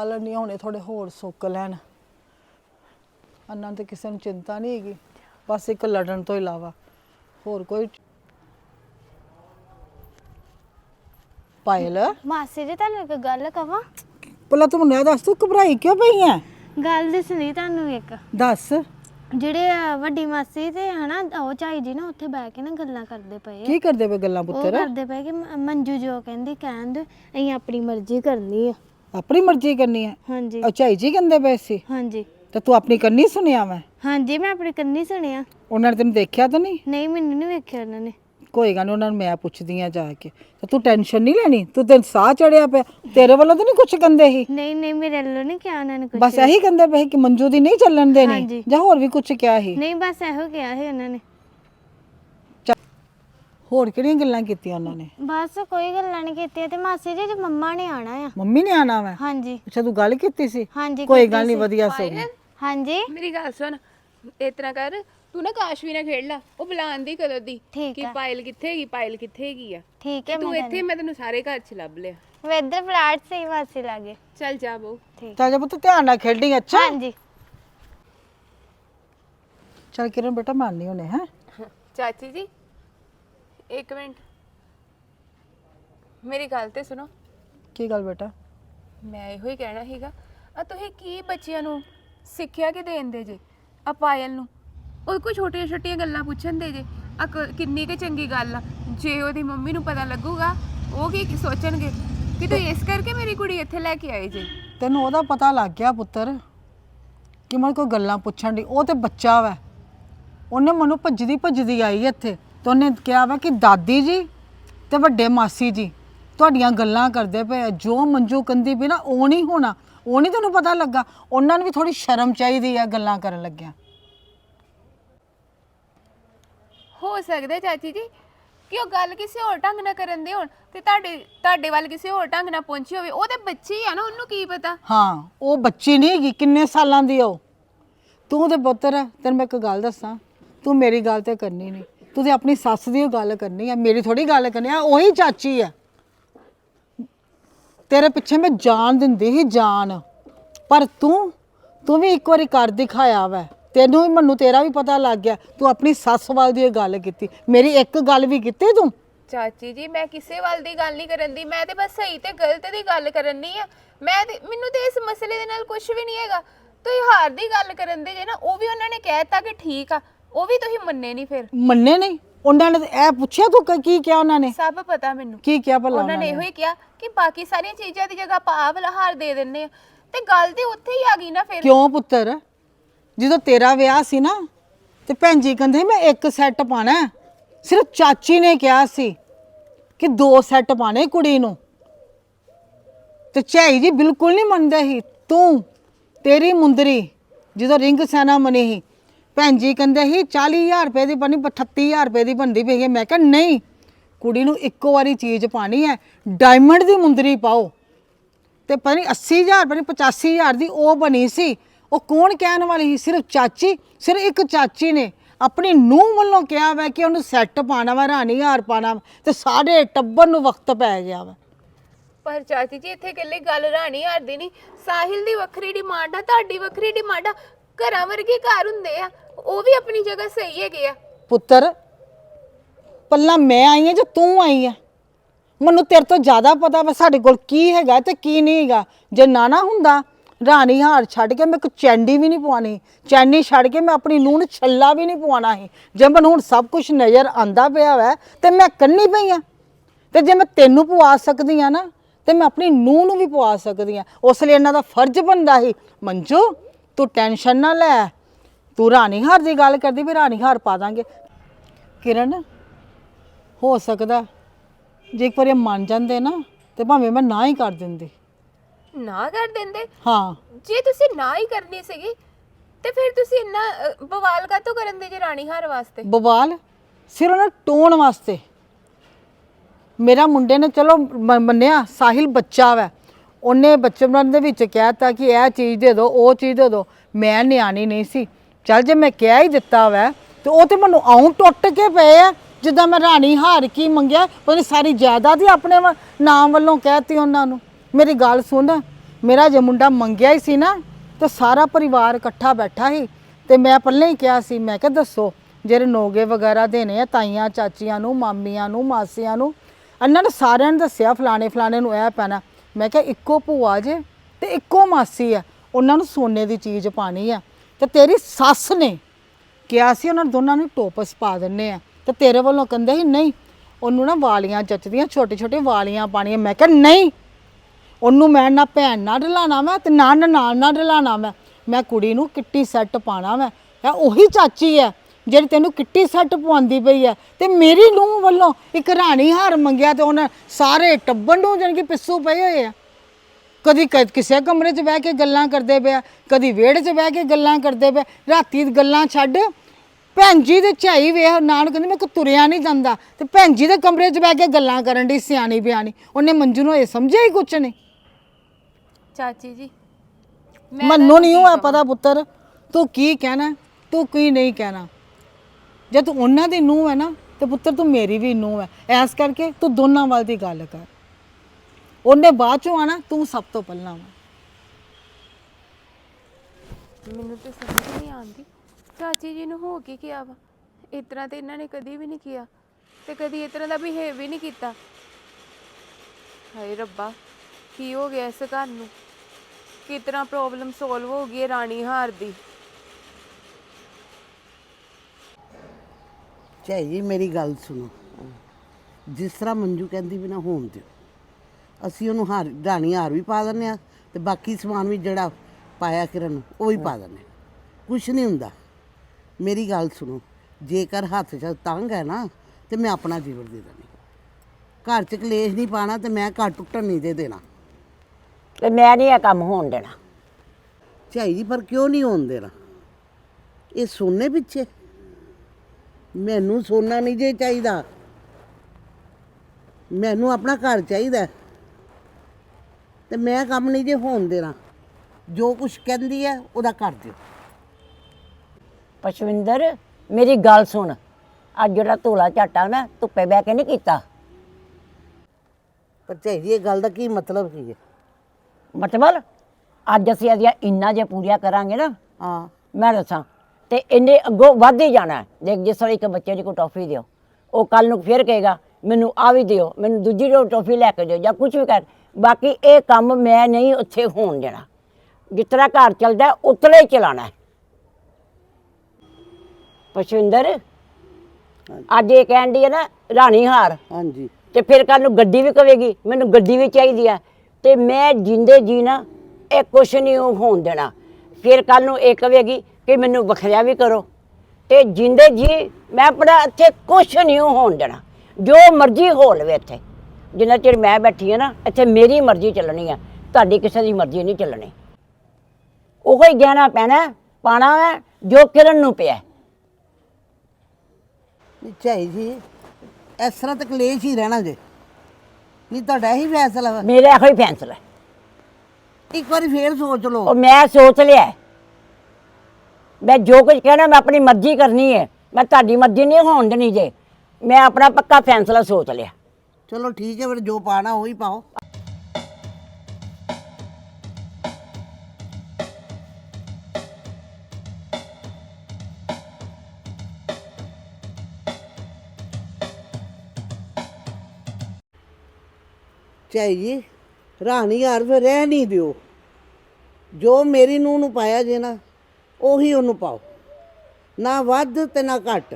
ਲਾ ਲੈਣੀ ਹੁਣੇ ਥੋੜੇ ਹੋਰ ਸੁੱਕ ਲੈਣ। ਅੰਨਾਂ ਤੇ ਕਿਸੇ ਨੂੰ ਚਿੰਤਾ ਨਹੀਂ ਹੈਗੀ ਬਸ ਇੱਕ ਲੜਨ ਤੋਂ ਇਲਾਵਾ। ਹੋਰ ਕੋਈ? ਪਾਇਲ? ਮਾਸੀ ਜੀ ਤੁਹਾਨੂੰ ਇੱਕ ਗੱਲ ਕਵਾਂ? ਪਹਿਲਾਂ ਤੂੰ ਮੈਨੂੰ ਇਹ ਦੱਸ ਤੂੰ ਘਬਰਾਈ ਕਿਉਂ ਪਈ ਐ? ਗੱਲ ਦੱਸਣੀ ਤੁਹਾਨੂੰ ਇੱਕ। ਦੱਸ। ਜਿਹੜੇ ਵੱਡੀ ਮਾਸੀ ਤੇ ਹਨਾ ਉਹ ਝਾਈ ਜੀ ਨਾ ਉੱਥੇ ਬਹਿ ਕੇ ਨਾ ਗੱਲਾਂ ਕਰਦੇ ਪਏ ਆ। ਕੀ ਕਰਦੇ ਪਏ ਗੱਲਾਂ ਉਹ ਪੁੱਤਰ ਕਰਦੇ ਪਏ ਕਿ ਮ- ਮੰਜੂ ਜੋ ਕਹਿੰਦੀ ਕਹਿਣ ਦੇ ਅਸੀਂ ਆਪਣੀ ਮਰਜ਼ੀ ਕਰਨੀ ਆ। ਆਪਣੀ ਮਰਜ਼ੀ ਕਰਨੀ ਐ ਹਾਂਜੀ। ਅਚਾਈ ਜੀ ਕਹਿੰਦੇ ਪਏ ਸੀ। ਹਾਂਜੀ। ਤੇ ਤੂੰ ਆਪਣੀ ਕੰਨੀ ਸੁਣਿਆ ਮੈਂ ਹਾਂਜੀ ਮੈਂ ਆਪਣੀ ਕੰਨੀ ਸੁਣਿਆ। ਉਹਨਾਂ ਨੇ ਤੈਨੂੰ ਦੇਖਿਆ ਤਾਂ ਨਹੀਂ? ਨਹੀਂ ਮੈਨੂੰ ਨਹੀਂ ਵੇਖਿਆ ਉਹਨਾਂ ਨੇ। ਕੋਈ ਗੱਲ ਉਹਨਾਂ ਨੂੰ ਮੈਂ ਪੁੱਛਦੀ ਆ ਜਾ ਕੇ। ਤੇ ਤੂੰ ਟੈਨਸ਼ਨ ਨਹੀਂ ਲੈਣੀ? ਤੂੰ ਤੇ ਸਾਹ ਚੜਿਆ ਪਿਆ। ਤੇਰੇ ਵੱਲੋਂ ਤਾਂ ਨਹੀਂ ਕੁਝ ਕੰਦੇ ਸੀ? ਨਹੀਂ ਨਹੀਂ ਮੇਰੇ ਵੱਲੋਂ ਨਹੀਂ ਕਿਹਾ ਉਹਨਾਂ ਨੇ ਕੁਝ ਬਸ ਇਹੀ ਕਹਿੰਦੇ ਪਏ ਸੀ ਕਿ ਮੰਜੂ ਦੀ ਨਹੀਂ ਚੱਲਣ ਦੇਣੀ? ਹਾਂਜੀ। ਜਾਂ ਹੋਰ ਵੀ ਕੁਝ ਕਿਹਾ ਸੀ? ਨਹੀਂ ਬਸ ਇਹੋ ਕਿਹਾ ਸੀ ਉਹਨਾਂ ਨੇ। ਹੋਰ ਕਿਹੜੀਆਂ ਗੱਲਾਂ ਕੀਤੀਆਂ ਉਹਨਾਂ ਨੇ? ਬਸ ਕੋਈ ਗੱਲਾਂ ਨਹੀਂ ਕੀਤੀਆਂ ਤੇ ਮਾਸੀ ਜੀ ਜੇ ਮੰਮਾ ਨੇ ਆਣਾ ਆ। ਮੰਮੀ ਨੇ ਆਣਾ ਵਾ? ਹਾਂਜੀ। ਅੱਛਾ ਤੂੰ ਗੱਲ ਕੀਤੀ ਸੀ? ਹਾਂਜੀ ਕੋਈ ਕੀਤੀ ਗੱਲ ਨਹੀਂ। ਵਧੀਆ ਸੋ। ਹਾਂਜੀ। ਮੇਰੀ ਗੱਲ ਸੁਣ ਇਸ ਤਰ੍ਹਾਂ ਕਰ ਤੂੰ ਨਾ ਕਾਸ਼ਵੀ ਨਾਲ ਖੇਡ ਲੈ ਉਹ ਬੁਲਾਉਂਦੀ ਕਦੋਂ ਦੀ? ਠੀਕ ਕਿ ਆ। ਪਾਇਲ ਕਿੱਥੇ ਹੈਗੀ ਪਾਇਲ ਕਿੱਥੇ ਹੈਗੀ ਆ? ਠੀਕ ਹੈ ਤੂੰ ਇੱਥੇ ਮੈਂ ਤੈਨੂੰ ਸਾਰੇ ਘਰ ਚ ਲੱਭ ਲਿਆ। ਮੈਂ ਇੱਧਰ ਫਲੈਟ ਸੇ ਹੀ ਮਾਸੀ ਲਾਗੇ। ਚੱਲ ਜਾ ਬਹੂ ਠੀਕ। ਤਾਂ ਜੇ ਪੁੱਤ ਧਿਆਨ ਨਾਲ ਖੇਡੀ ਅੱਛਾ? ਹਾਂਜੀ। ਚਲ ਕਿਰਨ ਬੇਟਾ ਮੰਨਨੀ ਉਹਨੇ ਹੈ? ਚਾਚੀ ਜੀ ਇੱਕ ਮਿੰਟ। ਮੇਰੀ ਗੱਲ ਤੇ ਸੁਣੋ। ਕੀ ਗੱਲ ਬੇਟਾ? ਮੈਂ ਇਹੋ ਹੀ ਕਹਿਣਾ ਸੀਗਾ। ਆ ਤੁਸੀਂ ਕੀ ਬੱਚਿਆਂ ਨੂੰ ਸਿੱਖਿਆ ਕਿ ਦੇਂਦੇ ਜੇ? ਆ ਪਾਇਲ ਨੂੰ। ਉਹ ਕੋਈ ਛੋਟੀਆਂ ਛੋਟੀਆਂ ਗੱਲਾਂ ਪੁੱਛਣ ਦੇ ਜੇ। ਆ ਕਿੰਨੀ ਕੁ ਚੰਗੀ ਗੱਲ ਆ। ਜੇ ਉਹਦੀ ਮੰਮੀ ਨੂੰ ਪਤਾ ਲੱਗੂਗਾ ਉਹ ਕੀ ਸੋਚਣਗੇ? ਕਿ ਤੂੰ ਇਸ ਕਰਕੇ ਮੇਰੀ ਕੁੜੀ ਇੱਥੇ ਲੈ ਕੇ ਆਈ ਜੇ। ਤੈਨੂੰ ਉਹਦਾ ਪਤਾ ਲੱਗ ਗਿਆ ਪੁੱਤਰ ਕਿ ਮੈਂ ਕੋਈ ਗੱਲਾਂ ਪੁੱਛਣ ਦੀ ਉਹ ਤੇ ਬੱਚਾ ਵਾ। ਉਹਨੇ ਮੈਨੂੰ ਭੱਜਦੀ ਭੱਜਦੀ ਆਈ ਇੱਥੇ। ਤੇ ਉਹਨੇ ਕਿਹਾ ਵਾ ਕਿ ਦਾਦੀ ਜੀ ਤੇ ਵੱਡੇ ਮਾਸੀ ਜੀ ਤੁਹਾਡੀਆਂ ਗੱਲਾਂ ਕਰਦੇ ਪਏ ਆ। ਜੋ ਮੰਜੂ ਕੰਦੀ ਵੀ ਨਾ ਉਹ ਨਹੀਂ ਹੋਣਾ ਉਹ ਨਹੀਂ ਤੈਨੂੰ ਪਤਾ ਲੱਗਾ ਉਹਨਾਂ ਨੂੰ ਵੀ ਥੋੜੀ ਸ਼ਰਮ ਚਾਹੀਦੀ ਆ ਗੱਲਾਂ ਕਰਨ ਲੱਗਿਆ। ਹੋ ਸਕਦਾ ਹੈ ਚਾਚੀ ਜੀ ਕਿ ਉਹ ਗੱਲ ਕਿਸੇ ਹੋਰ ਢੰਗ ਨਾਲ ਕਰਨ ਦੇ ਹੋਣ ਤੇ ਤੁਹਾਡੇ ਤੁਹਾਡੇ ਵੱਲ ਕਿਸੇ ਹੋਰ ਢੰਗ ਨਾਲ ਪਹੁੰਚੀ ਹੋਵੇ ਉਹ ਤੇ ਬੱਚੀ ਆ ਨਾ ਉਹਨੂੰ ਕੀ ਪਤਾ? ਹਾਂ ਉਹ ਬੱਚੀ ਨਹੀਂ ਹੈਗੀ ਕਿੰਨੇ ਸਾਲਾਂ ਦੀ ਆ ਉਹ। ਤੂੰ ਤੇ ਪੁੱਤਰ ਹੈ ਤੈਨੂੰ ਮੈਂ ਇੱਕ ਗੱਲ ਦੱਸਾਂ ਤੂੰ ਮੇਰੀ ਗੱਲ ਤੇ ਕਰਨੀ ਨਹੀਂ। ਤੂੰ ਆਪਣੀ ਸੱਸ ਦੀ ਗੱਲ ਕਰਨੀ ਹੈ ਮੇਰੀ ਥੋੜੀ ਗੱਲ ਕਰਨੀ ਆ, ਉਹੀ ਚਾਚੀ ਹੈ ਤੇਰੇ ਪਿੱਛੇ ਮੈਂ ਜਾਨ ਦਿੰਦੀ ਸੀ, ਜਾਨ। ਪਰ ਤੂੰ ਤੂੰ ਵੀ ਇੱਕ ਵਾਰੀ ਕਰ ਦਿਖਾਇਆ ਵੈ। ਤੈਨੂੰ ਵੀ, ਮੈਨੂੰ ਤੇਰਾ ਵੀ ਪਤਾ ਲੱਗ ਗਿਆ। ਤੂੰ ਆਪਣੀ ਸੱਸ ਵੱਲ ਦੀ ਗੱਲ ਕੀਤੀ। ਮੇਰੀ ਇੱਕ ਗੱਲ ਵੀ ਕੀਤੀ ਤੂੰ? ਚਾਚੀ ਜੀ, ਮੈਂ ਕਿਸੇ ਵੱਲ ਦੀ ਗੱਲ ਨਹੀਂ ਕਰਨ ਦੀ। ਮੈਂ ਤੇ ਬਸ ਸਹੀ ਤੇ ਗਲਤ ਦੀ ਗੱਲ ਕਰਨੀ ਆ। ਮੈਂ ਤੇ, ਮੈਨੂੰ ਤੇ ਇਸ ਮਸਲੇ ਦੇ ਨਾਲ ਕੁਝ ਵੀ ਨਹੀਂ ਹੈਗਾ। ਤੁਸੀਂ ਹਾਰ ਦੀ ਗੱਲ ਕਰਨ ਦੇ ਜੇ ਨਾ, ਉਹ ਵੀ ਉਹਨਾਂ ਨੇ ਕਹਿਤਾ ਕਿ ਠੀਕ ਆ। ਉਹ ਵੀ ਤੁਸੀਂ ਮੰਨੇ ਨਹੀਂ ਫਿਰ। ਮੰਨੇ ਨਹੀਂ? ਉਹਨਾਂ ਨੇ ਇਹ ਪੁੱਛਿਆ ਤੂੰ ਕ- ਕੀ ਕਿਹਾ ਉਹਨਾਂ ਨੇ? ਸਭ ਪਤਾ ਮੈਨੂੰ। ਕੀ ਕਿਹਾ ਭਲਾ ਉਹਨਾਂ ਨੇ ਇਹੋ ਹੀ ਕਿਹਾ ਕਿ ਬਾਕੀ ਸਾਰੀਆਂ ਚੀਜ਼ਾਂ ਦੀ ਜਗ੍ਹਾ ਆਪਾਂ ਆਹ ਵਾਲਾ ਹਾਰ ਦੇ ਦਿੰਨੇ ਆ ਤੇ ਗੱਲ ਤੇ ਉੱਥੇ ਹੀ ਆ ਗਈ ਨਾ ਫਿਰ। ਕਿਉਂ ਪੁੱਤਰ? ਜਦੋਂ ਤੇਰਾ ਵਿਆਹ ਸੀ ਨਾ ਤੇ ਭੈਣ ਜੀ ਕਹਿੰਦੇ ਮੈਂ ਇੱਕ ਸੈੱਟ ਪਾਣਾ ਹੈ। ਸਿਰਫ ਚਾਚੀ ਨੇ ਕਿਹਾ ਸੀ ਕਿ ਦੋ ਸੈੱਟ ਪਾਣੇ ਕੁੜੀ ਨੂੰ। ਤੇ ਝਾਈ ਜੀ ਬਿਲਕੁਲ ਨਹੀਂ ਮੰਨਦੇ ਸੀ। ਤੂੰ ਤੇਰੀ ਮੁੰਦਰੀ ਜਦੋਂ ਰਿੰਗ ਸੈਨਾ ਮਨੀ ਸੀ ਭੈਣ ਜੀ ਕਹਿੰਦੇ ਸੀ 40000 ਰੁਪਏ ਦੀ ਬਣੀ 38000 ਰੁਪਏ ਦੀ ਬਣਦੀ ਪਈ ਹੈ। ਮੈਂ ਕਿਹਾ, ਨਹੀਂ, ਕੁੜੀ ਨੂੰ ਇੱਕੋ ਵਾਰੀ ਚੀਜ਼ ਪਾਣੀ ਹੈ ਡਾਇਮੰਡ ਦੀ ਮੁੰਦਰੀ ਪਾਓ। ਤੇ ਪਤਾ 80000 ਪਤਾ 85000 ਦੀ ਉਹ ਬਣੀ ਸੀ। ਉਹ ਕੌਣ ਕਹਿਣ ਵਾਲੀ ਸੀ? ਸਿਰਫ ਚਾਚੀ, ਸਿਰਫ ਇੱਕ ਚਾਚੀ ਨੇ। ਆਪਣੀ ਨੂੰਹ ਵੱਲੋਂ ਕਿਹਾ ਵਾ ਕਿ ਉਹਨੂੰ ਸੈੱਟ ਪਾਣਾ ਵਾ, ਰਾਣੀ ਹਾਰ ਪਾਣਾ ਵਾ, ਤੇ ਸਾਰੇ ਟੱਬਰ ਨੂੰ ਵਕਤ ਪੈ ਗਿਆ ਵਾ। ਪਰ ਚਾਚੀ ਜੀ, ਇੱਥੇ ਇਕੱਲੇ ਗੱਲ ਰਾਣੀ ਹਾਰ ਦੀ ਨਹੀਂ। ਸਾਹਿਲ ਦੀ ਵੱਖਰੀ ਡਿਮਾਂਡ ਆ, ਤੁਹਾਡੀ ਵੱਖਰੀ ਡਿਮਾਂਡ ਆ। ਘਰਾਂ ਵਰਗੇ ਘਰ ਹੁੰਦੇ ਆ, ਉਹ ਵੀ ਆਪਣੀ ਜਗ੍ਹਾ ਸਹੀ ਹੈਗੇ ਆ। ਪੁੱਤਰ, ਪੱਲਾ ਮੈਂ ਆਈ ਹਾਂ ਜਾਂ ਤੂੰ ਆਈ ਹੈ ਮੈਨੂੰ ਤੇਰੇ ਤੋਂ ਜ਼ਿਆਦਾ ਪਤਾ ਵਾ ਸਾਡੇ ਕੋਲ ਕੀ ਹੈਗਾ ਤੇ ਕੀ ਨਹੀਂ ਹੈਗਾ। ਜੇ ਨਾ ਹੁੰਦਾ, ਰਾਣੀ ਹਾਰ ਛੱਡ ਕੇ ਮੈਂ ਇੱਕ ਚੈਂਡੀ ਵੀ ਨਹੀਂ ਪਵਾਣੀ ਚੈਨੀ ਛੱਡ ਕੇ ਮੈਂ ਆਪਣੀ ਨੂੰਹ ਨੂੰ ਛੱਲਾ ਵੀ ਨਹੀਂ ਪਵਾਣਾ ਸੀ। ਜੇ ਮੈਨੂੰ ਹੁਣ ਸਭ ਕੁਝ ਨਜ਼ਰ ਆਂਦਾ ਪਿਆ ਵੈ ਤੇ ਮੈਂ ਕੰਨੀ ਪਈ ਆ। ਤੇ ਜੇ ਮੈਂ ਤੈਨੂੰ ਪਵਾ ਸਕਦੀ ਆ ਨਾ, ਤੇ ਮੈਂ ਆਪਣੀ ਨੂੰਹ ਨੂੰ ਵੀ ਪਵਾ ਸਕਦੀ ਆ। ਉਸ ਲਈ ਇਹਨਾਂ ਦਾ ਫਰਜ਼ ਬਣਦਾ ਸੀ। ਮੰਜੂ ਤੂੰ ਟੈਨਸ਼ਨ ਨਾ ਲੈ। ਤੂੰ ਰਾਣੀ ਹਾਰ ਦੀ ਗੱਲ ਕਰਦੀ ਵੀ ਰਾਣੀ ਹਾਰ ਪਾ ਦਾਂਗੇ। ਕਿਰਨ ਹੋ ਸਕਦਾ ਜੇ ਇੱਕ ਵਾਰੀ ਇਹ ਮੰਨ ਜਾਂਦੇ ਨਾ ਤੇ ਭਾਵੇਂ ਮੈਂ ਨਾ ਹੀ ਕਰ ਦਿੰਦੀ। ਨਾ ਕਰ ਦਿੰਦੇ? ਹਾਂ। ਜੇ ਤੁਸੀਂ ਨਾ ਹੀ ਕਰਨੀ ਸੀਗੀ ਤੇ ਫਿਰ ਤੁਸੀਂ ਇੰਨਾ ਅ, ਬਵਾਲ ਕਾਤੋਂ ਕਰਨ ਦੇ ਜੇ ਰਾਣੀ ਹਾਰ ਵਾਸਤੇ? ਬਵਾਲ? ਸਿਰ ਉਹਨਾਂ ਟੋਣ ਵਾਸਤੇ। ਮੇਰਾ ਮੁੰਡੇ ਨੇ ਚਲੋ ਮ- ਮੰਨਿਆ ਸਾਹਿਲ ਬੱਚਾ ਵੈ। ਉਹਨੇ ਬਚਪਨ ਦੇ ਵਿੱਚ ਕਹਿਤਾ ਕਿ ਇਹ ਚੀਜ਼ ਦੇ ਦਿਓ ਉਹ ਚੀਜ਼ ਦੇ ਦਿਓ ਮੈਂ ਨਿਆਣੀ ਨਹੀਂ ਸੀ। ਚੱਲ ਜੇ ਮੈਂ ਕਹਿ ਹੀ ਦਿੱਤਾ ਵੈ, ਤੇ ਉਹ ਤੇ ਮੈਨੂੰ ਆਉਂ ਟੁੱਟ ਕੇ ਪਏ ਆ। ਜਿੱਦਾਂ ਮੈਂ ਰਾਣੀ ਹਾਰ ਕੀ ਮੰਗਿਆ ਉਹਨੇ ਸਾਰੀ ਜਾਇਦਾਦ ਹੀ ਆਪਣੇ ਵ- ਨਾਮ ਵੱਲੋਂ ਕਹਿਤੀ ਉਹਨਾਂ ਨੂੰ। ਮੇਰੀ ਗੱਲ ਸੁਣ, ਮੇਰਾ ਜੇ ਮੁੰਡਾ ਮੰਗਿਆ ਹੀ ਸੀ ਨਾ, ਤੇ ਸਾਰਾ ਪਰਿਵਾਰ ਇਕੱਠਾ ਬੈਠਾ ਸੀ। ਤੇ ਮੈਂ ਪਹਿਲਾਂ ਹੀ ਕਿਹਾ ਸੀ, ਮੈਂ ਕਿਹਾ ਦੱਸੋ, ਜਿਹੜੇ ਨੋਗੇ ਵਗੈਰਾ ਦੇਣੇ ਆ ਤਾਈਆਂ, ਚਾਚੀਆਂ ਨੂੰ, ਮਾਮੀਆਂ ਨੂੰ, ਮਾਸੀਆਂ ਨੂੰ, ਇਹਨਾਂ ਨੇ ਸਾਰਿਆਂ ਨੇ ਦੱਸਿਆ, ਫਲਾਣੇ ਫਲਾਣੇ ਨੂੰ ਇਹ ਪੈਣਾ। ਮੈਂ ਕਿਹਾ ਇੱਕੋ ਭੂਆ ਜੇ ਤੇ ਇੱਕੋ ਮਾਸੀ ਆ, ਉਹਨਾਂ ਨੂੰ ਸੋਨੇ ਦੀ ਚੀਜ਼ ਪਾਣੀ ਆ। ਤੇ ਤੇਰੀ ਸੱਸ ਨੇ ਕਿਹਾ ਸੀ ਉਹਨਾਂ ਦੋਨਾਂ ਨੂੰ ਟੋਪਸ ਪਾ ਦਿੰਨੇ ਆ। ਤੇ ਤੇਰੇ ਵੱਲੋਂ ਕਹਿੰਦੇ ਸੀ, ਨਹੀਂ, ਉਹਨੂੰ ਨਾ ਵਾਲੀਆਂ ਜੱਚਦੀਆਂ ਛੋਟੇ ਛੋਟੇ ਵਾਲੀਆਂ ਪਾਣੀਆਂ ਮੈਂ ਕਿਹਾ, ਨਹੀਂ, ਉਹਨੂੰ ਮੈਂ ਨਾ ਭੈਣ ਨਾਲ ਢਲਾਣਾ ਮੈਂ ਤੇ ਨਾ ਨਾਲ ਨਾ ਢਲਾਣਾ ਮੈਂ ਮੈਂ ਕੁੜੀ ਨੂੰ ਕਿੱਟੀ ਸੈੱਟ ਪਾਣਾ ਮੈਂ ਇਹ ਉਹੀ ਚਾਚੀ ਹੈ ਜਿਹੜੀ ਤੈਨੂੰ ਕਿੱਟੀ ਸੈੱਟ ਪਵਾਉਂਦੀ ਪਈ ਹੈ ਤੇ ਮੇਰੀ ਨੂੰਹ ਵੱਲੋਂ ਇੱਕ ਰਾਣੀ ਹਾਰ ਮੰਗਿਆ ਤੇ ਉਹਨਾਂ ਸਾਰੇ ਟੱਬਰ ਨੂੰ ਜਾਣੀ ਕਿ ਪਿੱਸੂ ਪਏ ਹੋਏ ਆ। ਕਦੀ ਕ- ਕਿਸੇ ਕਮਰੇ 'ਚ ਬਹਿ ਕੇ ਗੱਲਾਂ ਕਰਦੇ ਪਿਆ ਕਦੀ ਵਿਹੜੇ 'ਚ ਬਹਿ ਕੇ ਗੱਲਾਂ ਕਰਦੇ ਪਿਆ ਰਾਤੀ ਗੱਲਾਂ ਛੱਡ। ਭੈਣ ਜੀ ਦੇ ਝਾਈ ਵੇਖ ਨਾਨ ਕਹਿੰਦੀ ਮੈਂ ਕੋ ਤੁਰਿਆ ਨਹੀਂ ਜਾਂਦਾ? ਤੇ ਭੈਣ ਜੀ ਦੇ ਕਮਰੇ 'ਚ ਬਹਿ ਕੇ ਗੱਲਾਂ ਕਰਨ ਦੀ ਸਿਆਣੀ ਬਿਆਣੀ। ਉਹਨੇ ਮੰਜੂ ਨੂੰ ਇਹ ਸਮਝਿਆ ਹੀ ਕੁਛ ਨਹੀਂ। ਚਾਚੀ ਜੀ ਮੈਨੂੰ ਨਹੀਂ ਹੋਇਆ ਪਤਾ ਪੁੱਤਰ। ਤੂੰ ਕੀ ਕਹਿਣਾ? ਤੂੰ ਕੀ ਨਹੀਂ ਕਹਿਣਾ? ਜੇ ਤੂੰ ਉਹਨਾਂ ਦੀ ਨੂੰਹ ਹੈ ਨਾ, ਤੇ ਪੁੱਤਰ ਤੂੰ ਮੇਰੀ ਵੀ ਨੂੰਹ ਹੈ। ਐਸ ਕਰਕੇ ਤੂੰ ਦੋਨਾਂ ਵੱਲ ਦੀ ਗੱਲ ਕਰ। ਉਹਨੇ ਬਾਅਦ ਚੋਂ ਆਣਾ, ਤੂੰ ਸਭ ਤੋਂ ਪਹਿਲਾਂ ਵਾ ਮੈਨੂੰ ਤੇ ਸਮਝ ਨਹੀਂ ਆਉਂਦੀ। ਚਾਚੀ ਜੀ ਨੂੰ ਹੋ ਕੀ ਕਿਹਾ ਵਾ? ਇਸ ਤਰ੍ਹਾਂ ਤੇ ਇਹਨਾਂ ਨੇ ਕਦੀ ਵੀ ਨਹੀਂ ਕੀਤਾ ਤੇ ਕਦੀ ਇਸ ਤਰ੍ਹਾਂ ਦਾ ਬਿਹੇਵ ਵੀ ਨਹੀਂ ਕੀਤਾ। ਹਾਏ ਰੱਬਾ, ਕੀ ਹੋ ਗਿਆ ਇਸ ਘਰ ਨੂੰ? ਕਿਸ ਤਰ੍ਹਾਂ ਪ੍ਰੋਬਲਮ ਸੋਲਵ ਹੋ ਗਈ ਹੈ ਰਾਣੀ ਹਾਰ ਦੀ? ਝਾਈ ਜੀ ਮੇਰੀ ਗੱਲ ਸੁਣੋ। ਜਿਸ ਤਰ੍ਹਾਂ ਮੰਜੂ ਕਹਿੰਦੀ ਵੀ ਨਾ ਹੋਣ ਦਿਓ। ਅਸੀਂ ਉਹਨੂੰ ਹਾਰ ਰਾਣੀ ਹਾਰ ਵੀ ਪਾ ਦਿੰਦੇ ਆ ਤੇ ਬਾਕੀ ਸਮਾਨ ਵੀ ਜਿਹੜਾ ਪਾਇਆ ਕਿਰਨ ਉਹ ਵੀ ਪਾ ਦਿੰਦੇ ਕੁਝ ਨਹੀਂ ਹੁੰਦਾ। ਮੇਰੀ ਗੱਲ ਸੁਣੋ ਜੇਕਰ ਹੱਥ 'ਚ ਤੰਗ ਹੈ ਨਾ ਤੇ ਮੈਂ ਆਪਣਾ ਜੀਵਨ ਦੇ ਦੇਣੀ। ਘਰ 'ਚ ਕਲੇਸ਼ ਨਹੀਂ ਪਾਣਾ ਤੇ ਮੈਂ ਘਰ ਟੁੱਟਣ ਨਹੀਂ ਦੇ ਦੇਣਾ। ਤੇ ਮੈਂ ਨਹੀਂ ਇਹ ਕੰਮ ਹੋਣ ਦੇਣਾ। ਝਾਈ ਜੀ ਪਰ ਕਿਉਂ ਨਹੀਂ ਹੋਣ ਦੇਣਾ? ਇਹ ਸੋਨੇ ਪਿੱਛੇ। ਮੈਨੂੰ ਸੋਨਾ ਨਹੀਂ ਜੇ ਚਾਹੀਦਾ। ਮੈਨੂੰ ਆਪਣਾ ਘਰ ਚਾਹੀਦਾ। ਤੇ ਮੈਂ ਕੰਮ ਨਹੀਂ ਜੇ ਹੋਣ ਦੇਣਾ। ਜੋ ਕੁਝ ਕਹਿੰਦੀ ਹੈ ਉਹਦਾ ਕਰ ਦਿਓ। ਪਸ਼ਵਿੰਦਰ ਮੇਰੀ ਗੱਲ ਸੁਣ। ਅੱਜ ਜਿਹੜਾ ਧੋਲਾ ਝਾਟਾ ਨਾ ਧੁੱਪੇ ਬਹਿ ਕੇ ਨਹੀਂ ਕੀਤਾ? ਪਰ ਜੀ ਇਹ ਗੱਲ ਦਾ ਕੀ ਮਤਲਬ ਕੀ ਹੈ? ਮਤਲਬ ਅੱਜ ਅਸੀਂ ਇਹਦੀਆਂ ਇੰਨਾ ਜੇ ਪੂਰੀਆਂ ਕਰਾਂਗੇ ਨਾ ਹਾਂ। ਮੈਂ ਦੱਸਾਂ। ਤੇ ਇਹਨੇ ਅੱਗੋਂ ਵੱਧ ਹੀ ਜਾਣਾ। ਦੇਖ ਜਿਸ ਤਰ੍ਹਾਂ ਇੱਕ ਬੱਚੇ ਦੀ ਕੋਈ ਟੌਫੀ ਦਿਓ ਉਹ ਕੱਲ ਨੂੰ ਫਿਰ ਕਹੇਗਾ ਮੈਨੂੰ ਆ ਵੀ ਦਿਓ ਮੈਨੂੰ ਦੂਜੀ ਟੌਫੀ ਲੈ ਕੇ ਦਿਓ ਜਾਂ ਕੁਝ ਵੀ ਕਰ। ਬਾਕੀ ਇਹ ਕੰਮ ਮੈਂ ਨਹੀਂ ਉੱਥੇ ਹੋਣ ਦੇਣਾ। ਜਿਸ ਤਰ੍ਹਾਂ ਘਰ ਚੱਲਦਾ ਉਤਲੇ ਹੀ ਚਲਾਣਾ ਪਸ਼ਵਿੰਦਰ ਅੱਜ ਇਹ ਕਹਿੰਦੀ ਹੈ ਨਾ ਰਾਣੀ ਹਾਰ। ਹਾਂਜੀ। ਤੇ ਫਿਰ ਕੱਲ ਨੂੰ ਗੱਡੀ ਵੀ ਕਵੇਗੀ ਮੈਨੂੰ ਗੱਡੀ ਵੀ ਚਾਹੀਦੀ ਆ ਤੇ ਮੈਂ ਜਿੰਦੇ ਜੀ ਨਾ ਇਹ ਕੁਛ ਨਹੀਂ ਹੋਣ ਦੇਣਾ। ਫਿਰ ਕੱਲ ਨੂੰ ਇਹ ਕਵੇਗੀ ਕਿ ਮੈਨੂੰ ਵੱਖਰਿਆ ਵੀ ਕਰੋ। ਤੇ ਜਿੰਦੇ ਜੀ ਮੈਂ ਆਪਣਾ ਇੱਥੇ ਕੁਛ ਨਹੀਂ ਹੋਣ ਦੇਣਾ। ਜੋ ਮਰਜ਼ੀ ਹੋ ਲਵੇ ਇੱਥੇ। ਜਿੰਨਾ ਚਿਰ ਮੈਂ ਬੈਠੀ ਆ ਨਾ ਇੱਥੇ ਮੇਰੀ ਮਰਜ਼ੀ ਚੱਲਣੀ ਆ। ਤੁਹਾਡੀ ਕਿਸੇ ਦੀ ਮਰਜ਼ੀ ਨਹੀਂ ਚੱਲਣੀ। ਉਹੋ ਹੀ ਗਹਿਣਾ ਪੈਣਾ ਪਾਣਾ ਹੈ ਜੋ ਕਿਰਨ ਨੂੰ ਪਿਆ। ਨਹੀਂ ਝਾਈ ਜੀ ਇਸ ਤਰ੍ਹਾਂ ਤਾਂ ਕਲੇਸ਼ ਹੀ ਰਹਿਣਾ ਜੇ। ਨਹੀਂ ਤੁਹਾਡਾ ਹੀ ਫੈਸਲਾ ਵਾ। ਮੇਰਾ ਇਹੋ ਹੀ ਫੈਸਲਾ। ਹੈ। ਇੱਕ ਵਾਰੀ ਫੇਰ ਸੋਚ ਲਓ। ਉਹ ਮੈਂ ਸੋਚ ਲਿਆ। ਹੈ। ਮੈਂ ਜੋ ਕੁਝ ਕਹਿਣਾ, ਮੈਂ ਆਪਣੀ ਮਰਜ਼ੀ ਕਰਨੀ ਹੈ। ਮੈਂ ਤੁਹਾਡੀ ਮਰਜ਼ੀ ਨਹੀਂ, ਹੋਣ ਦੇਣੀ ਜੇ। ਮੈਂ ਆਪਣਾ ਪੱਕਾ ਫੈਸਲਾ ਸੋਚ ਲਿਆ। ਚਲੋ ਠੀਕ ਹੈ, ਫਿਰ ਜੋ ਪਾਣਾ ਉਹੀ ਪਾਓ। ਚਾਈ ਜੀ, ਰਾਣੀ ਯਾਰ ਫਿਰ ਰਹਿ ਨਹੀਂ ਦਿਓ। ਜੋ ਮੇਰੀ ਨੂੰਹ ਨੂੰ ਪਾਇਆ ਜੇ ਨਾ ਉਹੀ ਉਹਨੂੰ ਪਾਓ। ਨਾ ਵੱਧ ਤੇ ਨਾ ਘੱਟ।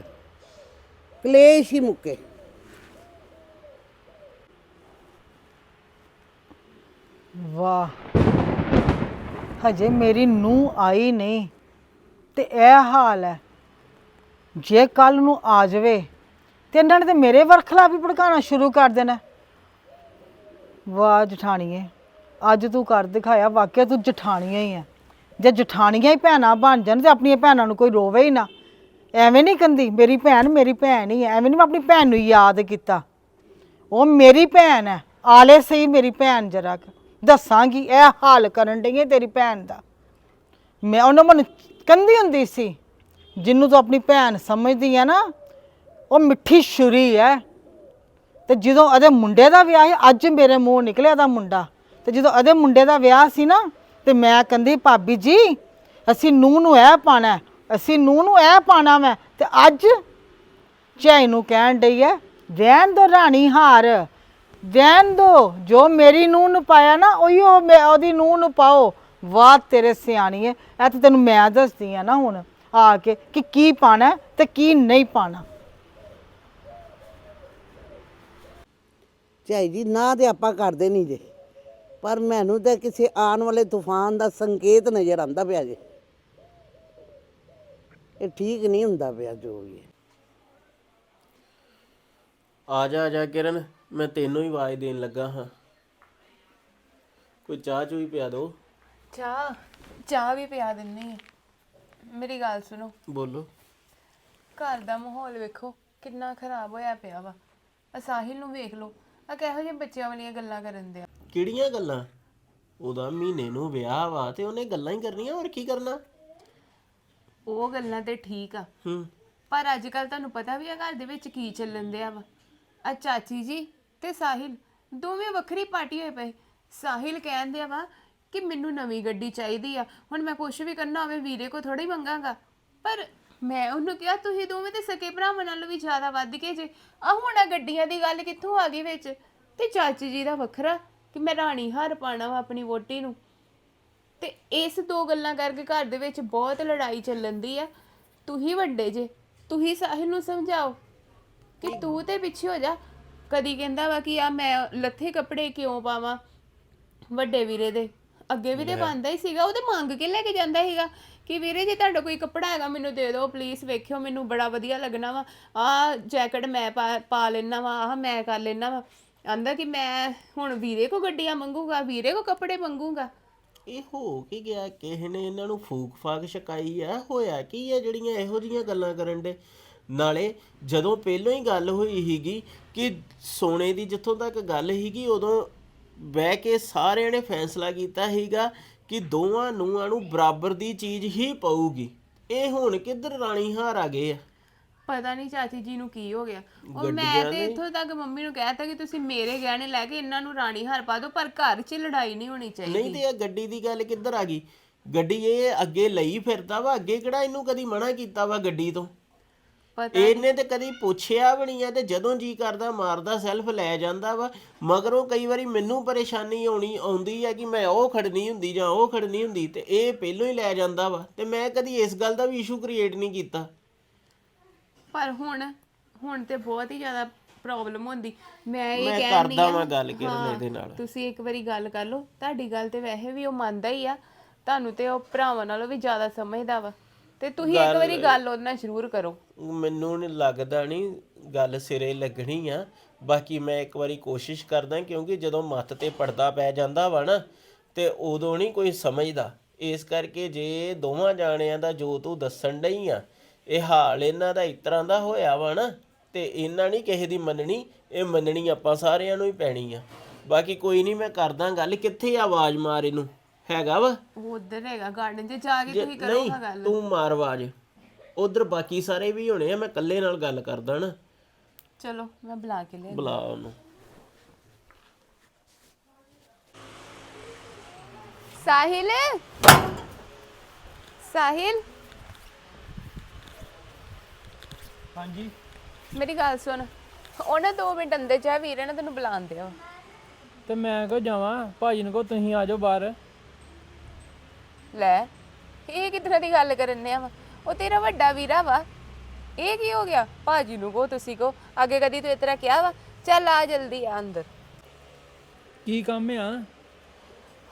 ਕਲੇਸ਼ ਹੀ ਮੁੱਕੇ। ਵਾਹ। ਹਜੇ ਮੇਰੀ ਨੂੰਹ ਆਈ ਨਹੀਂ ਤੇ ਇਹ ਹਾਲ ਹੈ। ਜੇ ਕੱਲ ਨੂੰ ਆ ਜਾਵੇ ਤੇ ਇਹਨਾਂ ਨੇ ਤੇ ਮੇਰੇ ਵਰਖਲਾ ਵੀ ਭੜਕਾਉਣਾ ਸ਼ੁਰੂ ਕਰ ਦੇਣਾ। ਵਾਹ ਜਠਾਣੀਏ, ਅੱਜ ਤੂੰ ਕਰ ਦਿਖਾਇਆ, ਵਾਕਿਆ ਤੂੰ ਜਠਾਣੀਆਂ ਹੀ ਹੈ ਜੇ ਜਠਾਣੀਆਂ ਹੀ ਭੈਣਾਂ ਬਣ ਜਾਣ ਤੇ ਆਪਣੀਆਂ ਭੈਣਾਂ ਨੂੰ ਕੋਈ ਰੋਵੇ ਹੀ ਨਾ। ਐਵੇਂ ਨਹੀਂ ਕੰਦੀ, ਮੇਰੀ ਭੈਣ ਮੇਰੀ ਭੈਣ ਹੀ ਹੈ, ਐਵੇਂ ਨਹੀਂ ਮੈਂ ਆਪਣੀ ਭੈਣ ਨੂੰ ਯਾਦ ਕੀਤਾ। ਉਹ ਮੇਰੀ ਭੈਣ ਹੈ, ਆਲੇ ਸਹੀ ਮੇਰੀ ਭੈਣ ਜਰਾ ਦੱਸਾਂਗੀ, ਇਹ ਹਾਲ ਕਰਨ ਡਈ ਹੈ ਤੇਰੀ ਭੈਣ ਦਾ। ਮੈਂ ਉਹਨਾਂ ਮਨ ਕੰਦੀ ਹੁੰਦੀ ਸੀ ਜਿਹਨੂੰ ਤੂੰ ਆਪਣੀ ਭੈਣ ਸਮਝਦੀ ਹੈ ਨਾ, ਉਹ ਮਿੱਠੀ ਛੁਰੀ ਹੈ। ਤੇ ਜਦੋਂ ਉਹਦੇ ਮੁੰਡੇ ਦਾ ਵਿਆਹ ਸੀ, ਅੱਜ ਮੇਰੇ ਮੂੰਹ ਨਿਕਲਿਆ ਦਾ ਮੁੰਡਾ। ਤੇ ਜਦੋਂ ਅਦੇ ਮੁੰਡੇ ਦਾ ਵਿਆਹ ਸੀ ਨਾ ਤੇ ਮੈਂ ਕਹਿੰਦੀ, ਭਾਬੀ ਜੀ, ਅਸੀਂ ਨੂੰਹ ਨੂੰ ਇਹ ਪਾਣਾ ਅਸੀਂ ਨੂੰਹ ਨੂੰ ਇਹ ਪਾਣਾ ਮੈਂ ਤੇ ਅੱਜ ਝਾਈ ਨੂੰ ਕਹਿਣ ਡਈ ਹੈ, ਰਹਿਣ ਦੋ ਰਾਣੀ ਹਾਰ, ਰਹਿਣ ਦੋ, ਜੋ ਮੇਰੀ ਨੂੰਹ ਨੂੰ ਪਾਇਆ ਨਾ, ਉਹੀ ਉਹ ਮੈਂ, ਉਹਦੀ ਨੂੰਹ ਨੂੰ ਪਾਓ, ਵਾਹ ਤੇਰੇ ਸਿਆਣੀ ਹੈ, ਇਹ ਤਾਂ ਤੈਨੂੰ ਮੈਂ ਦੱਸਦੀ ਆ ਨਾ ਹੁਣ, ਆ ਕੇ ਕਿ ਕੀ ਪਾਣਾ ਤੇ ਕੀ ਨਹੀਂ ਪਾਣਾ। ਝਾਈ ਜੀ, ਨਾ ਤੇ ਆਪਾਂ ਕਰਦੇ ਨਹੀਂ ਜੇ। ਪਰ ਮੈਨੂੰ ਤਾਂ ਕਿਸੇ ਆਉਣ ਵਾਲੇ ਤੂਫਾਨ ਦਾ ਸੰਕੇਤ ਨਜ਼ਰ ਆਂਦਾ ਪਿਆ ਜੇ। ਇਹ ਠੀਕ ਨਹੀਂ ਹੁੰਦਾ ਪਿਆ ਜੋ ਵੀ ਹੈ। ਆ ਜਾ ਆ ਜਾ ਕਿਰਨ ਮੈਂ ਤੈਨੂੰ ਹੀ ਆਵਾਜ਼ ਦੇਣ ਲੱਗਾ ਹਾਂ। ਕੋਈ ਚਾਹ ਚੂਈ ਪਿਆ ਦੋ? ਚਾਹ ਚਾਹ ਵੀ ਪਿਆ ਦਿੰਨੀ ਮੇਰੀ ਗੱਲ ਸੁਣੋ। ਬੋਲੋ। ਘਰ ਦਾ ਮਾਹੌਲ ਵੇਖੋ ਕਿੰਨਾ ਖਰਾਬ ਹੋਇਆ ਪਿਆ ਵਾ। ਆ ਸਾਹਿਲ ਨੂੰ ਵੇਖ ਲਓ। ਆ ਕਿਹੋ ਜਿਹੇ ਬੱਚਿਆਂ ਵਾਲੀਆਂ ਗੱਲਾਂ ਕਰਨ ਦੇ ਕਿਹੜੀਆਂ ਗੱਲਾਂ? ਉਹਦਾ ਮਹੀਨੇ ਨੂੰ ਵਿਆਹ ਵਾ ਤੇ ਉਹਨੇ ਗੱਲਾਂ ਹੀ ਕਰਨੀਆਂ ਹੋਰ ਕੀ ਕਰਨਾ? ਉਹ ਗੱਲਾਂ ਤੇ ਠੀਕ ਆ। ਹੂੰ। ਪਰ ਅੱਜ ਕੱਲ ਤੁਹਾਨੂੰ ਪਤਾ ਵੀ ਆ ਘਰ ਦੇ ਵਿੱਚ ਕੀ ਚੱਲਣ ਦਿਆ ਵਾ। ਆ ਚਾਚੀ ਜੀ ਤੇ ਸਾਹਿਲ ਦੋਵੇਂ ਵੱਖਰੀ ਪਾਰਟੀ ਹੋਏ ਪਏ। ਸਾਹਿਲ ਕਹਿੰਦੇ ਆ ਵਾ ਕਿ ਮੈਨੂੰ ਨਵੀਂ ਗੱਡੀ ਚਾਹੀਦੀ ਆ। ਹੁਣ ਮੈਂ ਕੁਝ ਵੀ ਕਰਨਾ ਹੋਵੇ ਵੀਰੇ ਕੋ ਥੋੜੀ ਮੰਗਾਂਗਾ। ਪਰ ਮੈਂ ਉਹਨੂੰ ਕਿਹਾ ਤੁਸੀਂ ਦੋਵੇਂ ਤੇ ਸਕੇ ਭਰਾਵਾਂ ਨਾਲੋਂ ਵੀ ਜ਼ਿਆਦਾ ਵੱਧ ਕੇ ਜੇ। ਆ ਹੁਣ ਆ ਗੱਡੀਆਂ ਦੀ ਗੱਲ ਕਿੱਥੋਂ ਆ ਗਈ ਵਿੱਚ? ਤੇ ਚਾਚੀ ਜੀ ਦਾ ਵੱਖਰਾ ਕਿ ਮੈਂ ਰਾਣੀ ਹਾਰ ਪਾਣਾ ਵਾ ਆਪਣੀ ਵੋਟੀ ਨੂੰ। ਤੇ ਇਸ ਦੋ ਗੱਲਾਂ ਕਰਕੇ ਘਰ ਦੇ ਵਿੱਚ ਬਹੁਤ ਲੜਾਈ ਚੱਲਣ ਦੀ ਆ। ਤੂੰ ਹੀ ਵੱਡੇ ਜੇ ਤੂੰ ਹੀ ਸਾਹਿਲ ਨੂੰ ਸਮਝਾਓ ਕਿ ਤੂੰ ਤੇ ਪਿੱਛੇ ਹੋ ਜਾ। ਕਦੀ ਕਹਿੰਦਾ ਵਾ ਕਿ ਆ ਮੈਂ ਲੱਥੇ ਕੱਪੜੇ ਕਿਉਂ ਪਾਵਾਂ ਵੱਡੇ ਵੀਰੇ ਦੇ। ਅੱਗੇ ਵੀ ਤੇ ਪਾਉਂਦਾ ਹੀ ਸੀਗਾ ਉਹ ਤੇ ਮੰਗ ਕੇ ਲੈ ਕੇ ਜਾਂਦਾ ਸੀਗਾ ਕਿ ਵੀਰੇ ਜੇ ਤੁਹਾਡਾ ਕੋਈ ਕੱਪੜਾ ਹੈਗਾ ਮੈਨੂੰ ਦੇ ਦਿਓ ਪਲੀਜ਼ ਵੇਖਿਓ ਮੈਨੂੰ ਬੜਾ ਵਧੀਆ ਲੱਗਣਾ ਵਾ। ਆ ਜੈਕਟ ਮੈਂ ਪਾ ਪਾ ਲੈਣਾ ਵਾ ਆਹ ਮੈਂ ਕਰ ਲੈਣਾ ਵਾ। ਆਂਦਾ ਕਿ ਮੈਂ ਹੁਣ ਵੀਰੇ ਕੋ ਗੱਡੀਆਂ ਮੰਗੂਗਾ, ਵੀਰੇ ਕੋ ਕੱਪੜੇ ਮੰਗੂਗਾ। ਇਹ ਹੋ ਕੀ ਗਿਆ? ਕਿਸੇ ਨੇ ਇਹਨਾਂ ਨੂੰ ਫੂਕ ਫਾਕ ਛਕਾਈ ਆ? ਹੋਇਆ ਕੀ ਆ ਜਿਹੜੀਆਂ ਇਹੋ ਜੀਆਂ ਗੱਲਾਂ ਕਰਨ ਦੇ? ਨਾਲੇ ਜਦੋਂ ਪਹਿਲਾਂ ਹੀ ਗੱਲ ਹੋਈ ਹੀਗੀ ਕਿ ਸੋਨੇ ਦੀ ਜਿੱਥੋਂ ਤੱਕ ਗੱਲ ਹੀਗੀ ਉਦੋਂ ਬਹਿ ਕੇ ਸਾਰਿਆਂ ਨੇ ਫੈਸਲਾ ਕੀਤਾ ਹੀਗਾ ਕਿ ਦੋਵਾਂ ਨੂੰਹਾਂ ਨੂੰ ਬਰਾਬਰ ਦੀ ਚੀਜ਼ ਹੀ ਪਊਗੀ। ਇਹ ਹੁਣ ਕਿੱਧਰ ਰਾਣੀ ਹਾਰ ਆ ਗਏ ਆ? ਪਤਾ ਨਹੀਂ ਚਾਚੀ ਜੀ ਨੂੰ ਕੀ ਹੋ ਗਿਆ। ਉਹ ਮੈਂ ਤੇ ਇੱਥੋਂ ਤੱਕ ਮੰਮੀ ਨੂੰ ਕਹਿਤਾ ਕਿ ਤੁਸੀਂ ਮੇਰੇ ਗਹਿਣੇ ਲੈ ਕੇ ਇਹਨਾਂ ਨੂੰ ਰਾਣੀ ਹਾਰ ਪਾ ਦਿਓ ਪਰ ਘਰ 'ਚ ਲੜਾਈ ਨਹੀਂ ਹੋਣੀ ਚਾਹੀਦੀ। ਨਹੀਂ ਤੇ ਇਹ ਗੱਡੀ ਦੀ ਗੱਲ ਕਿੱਧਰ ਆ ਗਈ? ਗੱਡੀ ਇਹ ਅੱਗੇ ਲਈ ਫਿਰਦਾ ਵਾ ਅੱਗੇ ਕਿਹੜਾ ਇਹਨੂੰ ਕਦੀ ਮਨਾ ਕੀਤਾ ਵਾ ਗੱਡੀ ਤੋਂ? ਇਹਨੇ ਤੇ ਕਦੀ ਪੁੱਛਿਆ ਵੀ ਨਹੀਂ ਆ ਤੇ ਜਦੋਂ ਜੀ ਕਰਦਾ ਮਾਰਦਾ ਸੈਲਫ ਲੈ ਜਾਂਦਾ ਵਾ। ਮਗਰੋਂ ਕਈ ਵਾਰੀ ਮੈਨੂੰ ਪਰੇਸ਼ਾਨੀ ਆਉਣੀ ਆਉਂਦੀ ਆ ਕਿ ਮੈਂ ਉਹ ਖੜਨੀ ਹੁੰਦੀ ਜਾਂ ਉਹ ਖੜਨੀ ਹੁੰਦੀ ਤੇ ਇਹ ਪਹਿਲੋਂ ਹੀ ਲੈ ਜਾਂਦਾ ਵਾ। ਤੇ ਮੈਂ ਕਦੀ ਇਸ ਗੱਲ ਦਾ ਵੀ ਇਸ਼ੂ ਕ੍ਰੀਏਟ ਨਹੀਂ ਕੀਤਾ। ਪਰ ਹੁਣ ਹੁਣ ਤੇ ਬਹੁਤ ਹੀ ਜ਼ਿਆਦਾ ਪ੍ਰੋਬਲਮ ਹੁੰਦੀ। ਮੈਂ ਇਹ ਮੈਂ ਕਰਦਾ ਵਾਂ ਗੱਲ ਕਿਰਨ ਇਹਦੇ ਨਾਲ। ਤੁਸੀਂ ਇੱਕ ਵਾਰੀ ਗੱਲ ਕਰ ਲਓ। ਤੁਹਾਡੀ ਗੱਲ ਤੇ ਵੈਸੇ ਵੀ ਉਹ ਮੰਨਦਾ ਹੀ ਆ। ਤੁਹਾਨੂੰ ਤੇ ਉਹ ਭਰਾਵਾਂ ਨਾਲੋਂ ਵੀ ਜ਼ਿਆਦਾ ਸਮਝਦਾ ਵਾ। ਤੇ ਤੁਸੀਂ ਇੱਕ ਵਾਰੀ ਗੱਲ ਉਹਦੇ ਨਾਲ ਜ਼ਰੂਰ ਕਰੋ। ਮੈਨੂੰ ਨਹੀਂ ਲੱਗਦਾ ਨਹੀਂ ਗੱਲ ਸਿਰੇ ਲੱਗਣੀ ਆ। ਬਾਕੀ ਮੈਂ ਇੱਕ ਵਾਰੀ ਕੋਸ਼ਿਸ਼ ਕਰਦਾ ਕਿਉਂਕਿ ਜਦੋਂ ਮੱਤ ਤੇ ਪੜਦਾ ਪੈ ਜਾਂਦਾ ਵਾ ਨਾ ਤੇ ਉਦੋਂ ਨਹੀਂ ਕੋਈ ਸਮਝਦਾ। ਇਸ ਕਰਕੇ ਜੇ ਦੋਵਾਂ ਜਾਣਿਆਂ ਦਾ ਜੋ ਤੂੰ ਦੱਸਣ ਡਈ ਆ ਇਹ ਹਾਲ ਇਹਨਾਂ ਦਾ ਇਸ ਤਰ੍ਹਾਂ ਦਾ ਹੋਇਆ ਵਾ ਨਾ ਤੇ ਇਹਨਾਂ ਨਹੀਂ ਕਿਸੇ ਦੀ ਮੰਨਣੀ ਇਹ ਮੰਨਣੀ ਆਪਾਂ ਸਾਰਿਆਂ ਨੂੰ ਹੀ ਪੈਣੀ ਆ। ਬਾਕੀ ਕੋਈ ਨਹੀਂ ਮੈਂ ਕਰਦਾ ਗੱਲ ਕਿੱਥੇ ਆਵਾਜ਼ ਮਾਰ ਇਹਨੂੰ? ਹੈਗਾ ਵਾ? ਉਧਰ ਹੈਗਾ ਗਾਰਡਨ 'ਚ ਜਾ ਕੇ ਤੁਸੀਂ ਕਰੋ ਗੱਲ। ਤੂੰ ਮਾਰ ਆਵਾਜ਼। ਉਧਰ ਬਾਕੀ ਸਾਰੇ ਵੀ ਹੋਣੇ ਆ ਮੈਂ ਇਕੱਲੇ ਨਾਲ ਗੱਲ ਕਰਦਾ ਨਾ। ਚਲੋ ਮੈਂ ਬੁਲਾ ਕੇ ਲਿਆ ਬੁਲਾ ਉਹਨੂੰ। ਸਾਹਿਲ? ਸਾਹਿਲ? ਹਾਂਜੀ। ਮੇਰੀ ਗੱਲ ਸੁਣ ਉਹਨਾਂ 2 ਮਿੰਟ ਅੰਦਰ ਜਾ ਵੀਰੇ ਨੇ ਤੈਨੂੰ ਬੁਲਾਉਂਦੇ ਆ ਤੇ ਮੈਂ ਕਿਉਂ ਜਾਵਾਂ? ਭਾਜੀ ਨੂੰ ਕਹੋ ਤੁਸੀਂ ਆ ਜਾਓ ਬਾਹਰ। ਲੈ ਇਹ ਕਿਤਨਾ ਦੀ ਗੱਲ ਕਰਨ ਆ ਉਹ ਤੇਰਾ ਵੱਡਾ ਵੀਰਾ ਵਾ। ਇਹ ਕੀ ਹੋ ਗਿਆ? ਭਾਜੀ ਨੂੰ ਕੋ ਤੁਸੀਂ ਕੋ ਅੱਗੇ ਕਦੀ ਤੂੰ ਇਤਰਾ ਕਿਹਾ ਵਾ? ਚੱਲ ਆ ਜਲਦੀ ਆ ਅੰਦਰ। ਕੀ ਕੰਮ ਆ?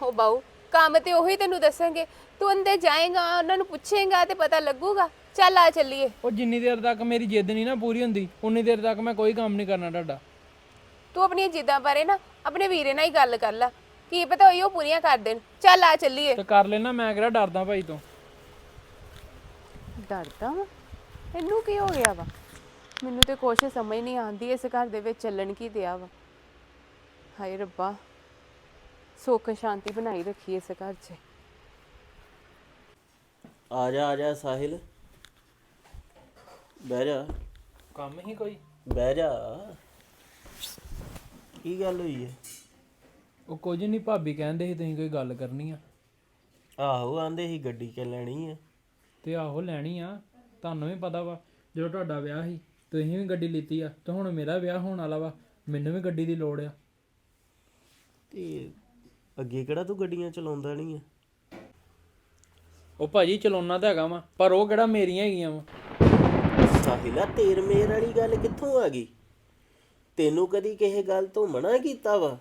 ਹੋ ਬਾਊ ਕੰਮ ਤੇ ਉਹੀ ਤੈਨੂੰ ਦੱਸਾਂਗੇ। ਤੂੰ ਅੰਦਰ ਜਾਏਗਾ ਉਹਨਾਂ ਨੂੰ ਪੁੱਛੇਗਾ ਤੇ ਪਤਾ ਲੱਗੂਗਾ। ਚੱਲ ਆ ਚੱਲੀਏ। ਉਹ ਜਿੰਨੀ ਦੇਰ ਤੱਕ ਮੇਰੀ ਜਿੱਦ ਨਹੀਂ ਨਾ ਪੂਰੀ ਹੁੰਦੀ ਉਨੀ ਦੇਰ ਤੱਕ ਮੈਂ ਕੋਈ ਕੰਮ ਨਹੀਂ ਕਰਨਾ ਤੁਹਾਡਾ। ਤੂੰ ਆਪਣੀਆਂ ਜਿੱਦਾਂ ਬਾਰੇ ਨਾ ਆਪਣੇ ਵੀਰੇ ਨਾਲ ਹੀ ਗੱਲ ਕਰ ਲੈ। ਕੀ ਪਤਾ ਉਹ ਪੂਰੀਆਂ ਕਰ ਦੇਣ। ਚੱਲ ਆ ਚੱਲੀਏ। ਤੇ ਕਰ ਲੈਣਾ ਮੈਂ ਕਿਹੜਾ ਡਰਦਾ ਭਾਈ ਤੋਂ। ਡਰਦਾ ਵਾ? ਇਹਨੂੰ ਕੀ ਹੋ ਗਿਆ ਵਾ? ਮੈਨੂੰ ਤੇ ਕੁਛ ਸਮਝ ਨਹੀਂ ਆਉਂਦੀ ਇਸ ਘਰ ਦੇ ਵਿੱਚ ਚੱਲਣ ਕੀ ਦਿਆ ਵਾ। ਹਾਏ ਰੱਬਾ ਸੁੱਖ ਸ਼ਾਂਤੀ ਬਣਾਈ ਰੱਖੀ ਇਸ ਘਰ 'ਚ। ਆ ਜਾ ਆ ਜਾ ਸਾਹਿਲ। ਬਹਿ ਜਾ। ਕੰਮ ਹੀ ਕੋਈ? ਬਹਿ ਜਾ। ਕੀ ਗੱਲ ਹੋਈ ਹੈ ਉਹ ਕੁਝ ਨਹੀਂ ਭਾਬੀ ਕਹਿੰਦੇ ਸੀ ਤੁਸੀਂ ਕੋਈ ਗੱਲ ਕਰਨੀ ਆ। ਆਹੋ ਆਂਦੇ ਸੀ ਗੱਡੀ ਕਿ ਲੈਣੀ ਆ ਤੇ ਆਹੋ ਲੈਣੀ ਆ ਤੁਹਾਨੂੰ ਵੀ ਪਤਾ ਵਾ ਜਦੋਂ ਤੁਹਾਡਾ ਵਿਆਹ ਸੀ ਤੁਸੀਂ ਵੀ ਗੱਡੀ ਲਿੱਤੀ ਆ ਤੇ ਹੁਣ ਮੇਰਾ ਵਿਆਹ ਹੋਣ ਵਾਲਾ ਵਾ ਮੈਨੂੰ ਵੀ ਗੱਡੀ ਦੀ ਲੋੜ ਆ। ਤੇ ਅੱਗੇ ਕਿਹੜਾ ਤੂੰ ਗੱਡੀਆਂ ਚਲਾਉਂਦਾ ਨਹੀਂ ਆ ਉਹ ਭਾਜੀ ਚਲਾਉਣਾ ਤਾਂ ਹੈਗਾ ਵਾ ਪਰ ਉਹ ਕਿਹੜਾ ਮੇਰੀਆਂ ਹੈਗੀਆਂ ਵਾ? ਸਾਹਿਲਾ ਤੇਰ ਮੇਰ ਵਾਲੀ ਗੱਲ ਕਿੱਥੋਂ ਆ ਗਈ? ਤੈਨੂੰ ਕਦੀ ਕਿਸੇ ਗੱਲ ਤੋਂ ਮਨਾ ਕੀਤਾ ਵਾ?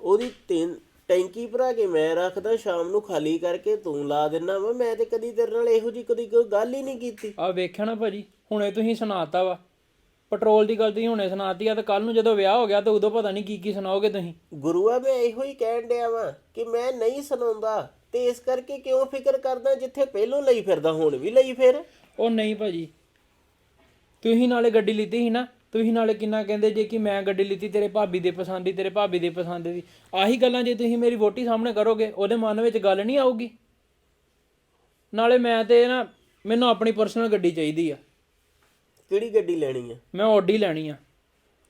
ਉਹਦੀ ਤਿੰਨ ਟੈਂਕੀ ਭਰਾ ਕੇ ਮੈਂ ਰੱਖਦਾ ਸ਼ਾਮ ਨੂੰ ਖਾਲੀ ਕਰਕੇ ਤੂੰ ਲਾ ਦਿੰਨਾ ਵਾ ਮੈਂ ਤੇ ਕਦੀ ਤੇਰੇ ਨਾਲ ਇਹੋ ਜੀ ਕਦੀ ਕੋਈ ਗੱਲ ਹੀ ਨਹੀਂ ਕੀਤੀ। ਆ ਵੇਖਿਆ ਨਾ ਭਾਜੀ ਹੁਣੇ ਤੁਸੀਂ ਸੁਣਾਤਾ ਵਾ। ਪੈਟਰੋਲ ਦੀ ਗੱਲ ਤੁਸੀਂ ਹੁਣੇ ਸੁਣਾਤੀ ਆ ਤੇ ਕੱਲ ਨੂੰ ਜਦੋਂ ਵਿਆਹ ਹੋ ਗਿਆ ਤਾਂ ਉਦੋਂ ਪਤਾ ਨਹੀਂ ਕੀ ਕੀ ਸੁਣਾਓਗੇ ਤੁਸੀਂ। ਗੁਰੂਆ ਮੈਂ ਇਹੋ ਹੀ ਕਹਿਣ ਡਿਆ ਵਾਂ ਕਿ ਮੈਂ ਨਹੀਂ ਸੁਣਾਉਂਦਾ ਤੇ ਇਸ ਕਰਕੇ ਕਿਉਂ ਫਿਕਰ ਕਰਦਾ ਜਿੱਥੇ ਪਹਿਲੋਂ ਲਈ ਫਿਰਦਾ ਹੁਣ ਵੀ ਲਈ ਫਿਰ? ਉਹ ਨਹੀਂ ਭਾਜੀ ਤੁਸੀਂ ਨਾਲੇ ਗੱਡੀ ਲਿੱਤੀ ਸੀ ਨਾ ਤੁਸੀਂ ਨਾਲੇ ਕਿੰਨਾ ਕਹਿੰਦੇ ਜੇ ਕਿ ਮੈਂ ਗੱਡੀ ਲਿੱਤੀ ਤੇਰੇ ਭਾਬੀ ਦੇ ਪਸੰਦ ਦੀ ਤੇਰੇ ਭਾਬੀ ਦੇ ਪਸੰਦ ਦੀ। ਆਹੀ ਗੱਲਾਂ ਜੇ ਤੁਸੀਂ ਮੇਰੀ ਵੋਟੀ ਸਾਹਮਣੇ ਕਰੋਗੇ ਉਹਦੇ ਮਨ ਵਿੱਚ ਗੱਲ ਨਹੀਂ ਆਊਗੀ। ਨਾਲੇ ਮੈਂ ਤੇ ਨਾ ਮੈਨੂੰ ਆਪਣੀ ਪਰਸਨਲ ਗੱਡੀ ਚਾਹੀਦੀ ਆ। ਕਿਹੜੀ ਗੱਡੀ ਲੈਣੀ ਆ? ਮੈਂ ਆਡੀ ਲੈਣੀ ਆ।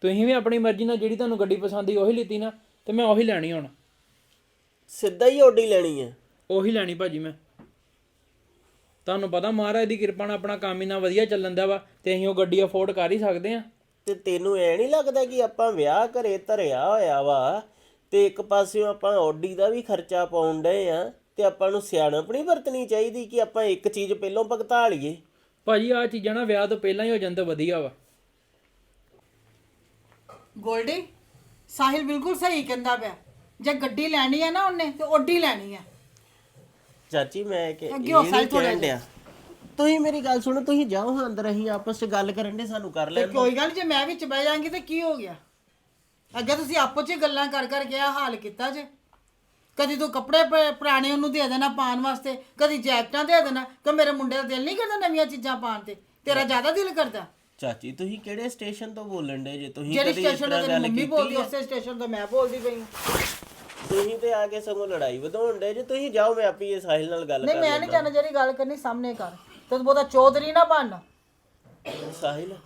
ਤੁਸੀਂ ਵੀ ਆਪਣੀ ਮਰਜ਼ੀ ਨਾਲ ਜਿਹੜੀ ਤੁਹਾਨੂੰ ਗੱਡੀ ਪਸੰਦ ਦੀ ਉਹੀ ਲਿੱਤੀ ਨਾ ਤੇ ਮੈਂ ਉਹੀ ਲੈਣੀ ਹੁਣ। ਸਿੱਧਾ ਹੀ ਓਡੀ ਲੈਣੀ ਆ। ਉਹੀ ਲੈਣੀ ਭਾਜੀ ਮੈਂ। ਤੁਹਾਨੂੰ ਪਤਾ ਮਹਾਰਾਜ ਦੀ ਕਿਰਪਾ ਨਾਲ ਆਪਣਾ ਕੰਮ ਇੰਨਾ ਵਧੀਆ ਚੱਲਣ ਦਾ ਵਾ ਤੇ ਅਸੀਂ ਉਹ ਗੱਡੀ ਅਫੋਰਡ ਕਰ ਹੀ ਸਕਦੇ ਆ ਤੇ ਤੈਨੂੰ ਐ ਨਹੀਂ ਲੱਗਦਾ ਕਿ ਆਪਾਂ ਵਿਆਹ ਘਰੇ ਧਰਿਆ ਹੋਇਆ ਵਾ ਤੇ ਇੱਕ ਪਾਸਿਓਂ ਆਪਾਂ ਓਡੀ ਦਾ ਵੀ ਖਰਚਾ ਪਾਉਣ ਡਏ ਆ ਤੇ ਆਪਾਂ ਨੂੰ ਸਿਆਣਪ ਨਹੀਂ ਵਰਤਣੀ ਚਾਹੀਦੀ ਕਿ ਆਪਾਂ ਇੱਕ ਚੀਜ਼ ਪਹਿਲਾਂ ਭਗਤਾ ਲਈਏ? ਭਾਜੀ ਆ ਚੀਜ਼ਾਂ ਨਾ ਵਿਆਹ ਤੋਂ ਪਹਿਲਾਂ ਹੀ ਹੋ ਤਾਂ ਵਧੀਆ ਵਾ। ਗੋਲਡੀ ਸਾਹਿਲ ਬਿਲਕੁਲ ਸਹੀ ਕਹਿੰਦਾ ਪਿਆ। ਜੇ ਗੱਡੀ ਲੈਣੀ ਹੈ ਨਾ ਉਹਨੇ ਤੇ ਓਡੀ ਲੈਣੀ ਹੈ ਚਾਚੀ ਮੈਂ ਕਿ ਅੱਗੇ ਹੋ ਨਹੀਂ ਸਾਈ ਕਹਿਣ ਡਿਆ। ਤੁਸੀਂ ਮੇਰੀ ਗੱਲ ਸੁਣੋ ਤੁਸੀਂ ਜਾਓ ਹਾਂ ਅੰਦਰ ਅਸੀਂ ਆਪਸ ਵਿੱਚ ਗੱਲ ਕਰਨ ਦੇ ਸਾਨੂੰ ਕਰ ਤੇ ਲੈਣ ਦਿਓ। ਕੋਈ ਗੱਲ ਨੀ, ਜੇ ਮੈਂ ਵਿੱਚ ਬਹਿ ਜਾਾਂਗੀ ਤੇ ਕੀ ਹੋ ਗਿਆ? ਅੱਗੇ ਤੁਸੀਂ ਆਪੋ ਚ ਗੱਲਾਂ ਕਰ ਕਰ ਗਿਆ ਹਾਲ ਕੀਤਾ ਜੇ। ਕਦੀ ਤੂੰ ਕੱਪੜੇ ਪ- ਪੁਰਾਣੇ ਉਹਨੂੰ ਦੇ ਦੇਣਾ ਪਾਉਣ ਵਾਸਤੇ ਕਦੀ ਜੈਕਟਾਂ ਦੇ ਦੇਣਾ ਕਿ ਮੇਰੇ ਮੁੰਡੇ ਦਾ ਦਿਲ ਨਹੀਂ ਕਰਦਾ ਨਵੀਆਂ ਚੀਜ਼ਾਂ ਪਾਉਣ ਤੇ। ਤੇਰਾ ਜ਼ਿਆਦਾ ਦਿਲ ਕਰਦਾ। ਚਾਚੀ ਤੁਸੀਂ ਕਿਹੜੇ ਸਟੇਸ਼ਨ ਤੋਂ ਬੋਲਣ ਦੇ ਜੇ? ਤੁਸੀਂ ਜਿਹੜੀ ਕਦੀ ਇਸ ਸਟੇਸ਼ਨ ਤੋਂ ਤਰ੍ਹਾਂ ਤੇਰੀ ਗੱਲ ਮੰਮੀ ਕੀਤੀ ਬੋਲਦੀ ਆ? ਉਸੇ ਸਟੇਸ਼ਨ ਤੋਂ ਮੈਂ ਬੋਲਦੀ ਪਈ ਹਾਂ। ਤੁਸੀਂ ਤੇ ਆ ਕੇ ਸਗੋਂ ਲੜਾਈ ਵਧਾਉਣ ਦੇ ਜੇ ਤੁਸੀਂ ਜਾਓ ਮੈਂ ਆਪੀ ਇਹ ਸਾਹਿਲ ਨਾਲ ਗੱਲ ਨਹੀਂ ਮੈਂ ਨਹੀਂ ਚਾਹਨਾ ਜਿਹੜੀ ਗੱਲ ਕਰਨੀ ਸਾਹਮਣੇ ਕਰ। ਤੇ ਬਹੁਤਾ ਚੌਧਰੀ ਨਾ ਬਣ। ਸਾਹਿਲ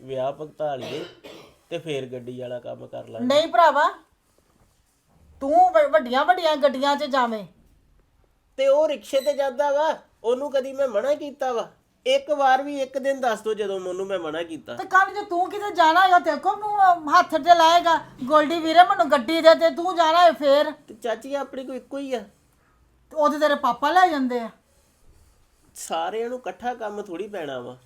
ਵਿਆਹ ਭਗਤਾ ਲਈਏ ਤੇ ਫੇਰ ਗੱਡੀ ਵਾਲਾ ਕੰਮ ਕਰ ਲਾਂਗੇ। ਨਹੀਂ ਭਰਾਵਾ ਤੂੰ ਵ- ਵੱਡੀਆਂ ਵੱਡੀਆਂ ਗੱਡੀਆਂ 'ਚ ਜਾਵੇਂ। ਤੇ ਉਹ ਰਿਕਸ਼ੇ ਤੇ ਜਾਂਦਾ ਵਾ ਉਹਨੂੰ ਕਦੀ ਮੈਂ ਮਨਾ ਕੀਤਾ ਵਾ? ਇੱਕ ਵਾਰ ਵੀ ਇੱਕ ਦਿਨ ਦੱਸ ਦੋ ਜਦੋਂ ਮੈਨੂੰ ਮੈਂ ਮਨਾ ਕੀਤਾ। ਤੇ ਕੱਲ ਜੇ ਤੂੰ ਕਿਤੇ ਜਾਣਾ ਹੈਗਾ ਤੇ ਕੋ ਨੂੰ ਹੱਥ ਤੇ ਲਾਏਗਾ ਗੋਲਡੀ ਵੀਰੇ ਮੈਨੂੰ ਗੱਡੀ ਦੇ ਤੇ ਤੂੰ ਜਾਣਾ ਹੈ ਫੇਰ। ਤੇ ਚਾਚੀ ਆਪਣੀ ਕੋਈ ਇੱਕੋ ਹੀ ਆ। ਤੇ ਉਹਦੇ ਤੇਰੇ ਪਾਪਾ ਲੈ ਜਾਂਦੇ ਆ। ਸਾਰਿਆਂ ਨੂੰ ਇਕੱਠਾ ਕੰਮ ਥੋੜੀ ਪੈਣਾ ਵਾ।